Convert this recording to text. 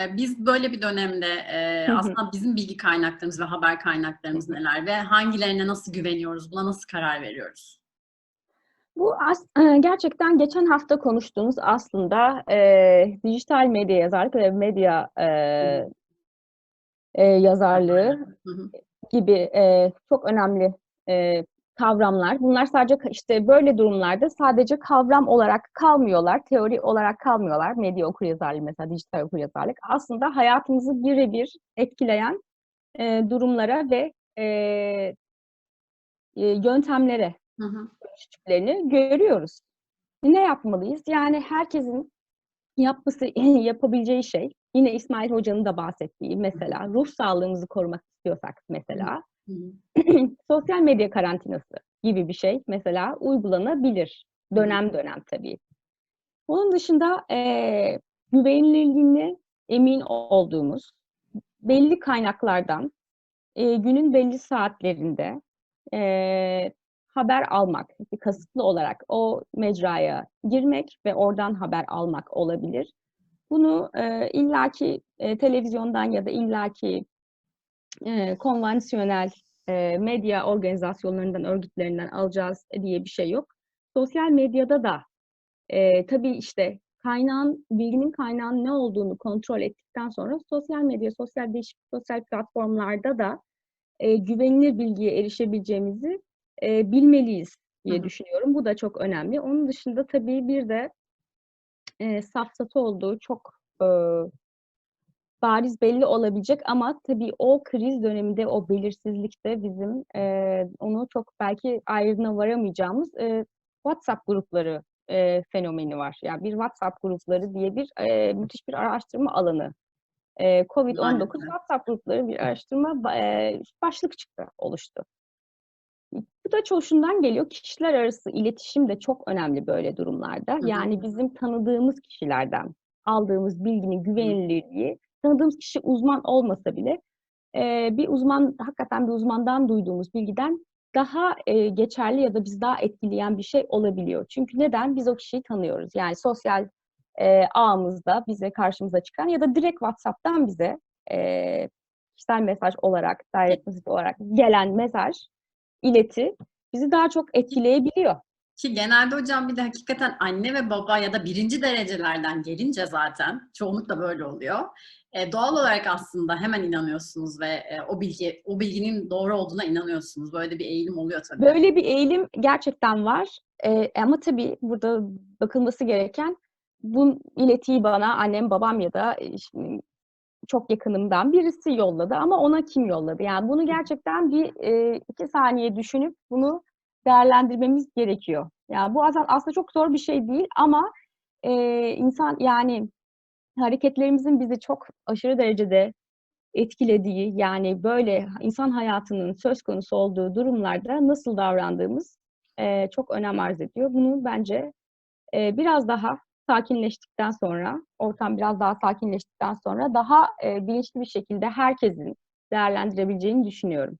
E, Biz böyle bir dönemde e, aslında bizim bilgi kaynaklarımız ve haber kaynaklarımız neler ve hangilerine nasıl güveniyoruz, buna nasıl karar veriyoruz? Bu gerçekten geçen hafta konuştuğumuz aslında eee, dijital medya yazarlık ve medya eee, eee, yazarlığı gibi eee, çok önemli eee, kavramlar. Bunlar sadece işte böyle durumlarda sadece kavram olarak kalmıyorlar, teori olarak kalmıyorlar. Medya okuryazarlığı mesela dijital okuryazarlık aslında hayatımızı birebir etkileyen eee, durumlara ve eee, eee, yöntemlere dönüştüklerini görüyoruz. Ne yapmalıyız? Yani herkesin yapması yapabileceği şey, yine İsmail Hoca'nın da bahsettiği mesela ruh sağlığımızı korumak istiyorsak mesela. sosyal medya karantinası gibi bir şey mesela uygulanabilir. Dönem dönem tabii. Bunun dışında eee güvenilirliğine emin olduğumuz belli kaynaklardan eee, günün belli saatlerinde eee, haber almak, kasıtlı olarak o mecraya girmek ve oradan haber almak olabilir. Bunu eee illaki eee, televizyondan ya da illaki eee, konvansiyonel eee, medya organizasyonlarından, örgütlerinden alacağız diye bir şey yok. Sosyal medyada da eee, tabii işte kaynağın, bilginin kaynağının ne olduğunu kontrol ettikten sonra sosyal medya, sosyal değişik sosyal platformlarda da eee, güvenilir bilgiye erişebileceğimizi eee, bilmeliyiz diye hı. düşünüyorum. Bu da çok önemli. Onun dışında tabii bir de eee, safsatı olduğu çok eee, bariz belli olabilecek ama tabii o kriz döneminde, o belirsizlikte bizim eee, onu çok belki ayrına varamayacağımız eee, WhatsApp grupları eee, fenomeni var. Yani bir WhatsApp grupları diye bir eee, müthiş bir araştırma alanı. Eee, COVID-19 Maalesef. WhatsApp grupları bir araştırma eee, başlık çıktı, oluştu. Bu da şundan geliyor, kişiler arası iletişim de çok önemli böyle durumlarda. Yani bizim tanıdığımız kişilerden aldığımız bilginin güvenilirliği, tanıdığımız kişi uzman olmasa bile eee, bir uzman, hakikaten bir uzmandan duyduğumuz bilgiden daha eee, geçerli ya da bizi daha etkileyen bir şey olabiliyor. Çünkü neden? Biz o kişiyi tanıyoruz. Yani sosyal eee, ağımızda bize karşımıza çıkan ya da direkt WhatsApp'tan bize eee, kişisel mesaj olarak, direct mesaj olarak gelen mesaj, ileti bizi daha çok etkileyebiliyor. Ki genelde hocam bir de hakikaten anne ve baba ya da birinci derecelerden gelince zaten çoğunlukla böyle oluyor. E, doğal olarak aslında hemen inanıyorsunuz ve e, o bilgi o bilginin doğru olduğuna inanıyorsunuz. Böyle bir eğilim oluyor tabii. Böyle bir eğilim gerçekten var. Eee, ama tabii burada bakılması gereken bu iletiyi bana annem, babam ya da işte çok yakınımdan birisi yolladı ama ona kim yolladı? Yani bunu gerçekten bir eee, iki saniye düşünüp bunu değerlendirmemiz gerekiyor. Yani bu aslında, çok zor bir şey değil ama eee, insan yani hareketlerimizin bizi çok aşırı derecede etkilediği yani böyle insan hayatının söz konusu olduğu durumlarda nasıl davrandığımız eee, çok önem arz ediyor. Bunu bence eee, biraz daha sakinleştikten sonra, ortam biraz daha sakinleştikten sonra daha eee, bilinçli bir şekilde herkesin değerlendirebileceğini düşünüyorum.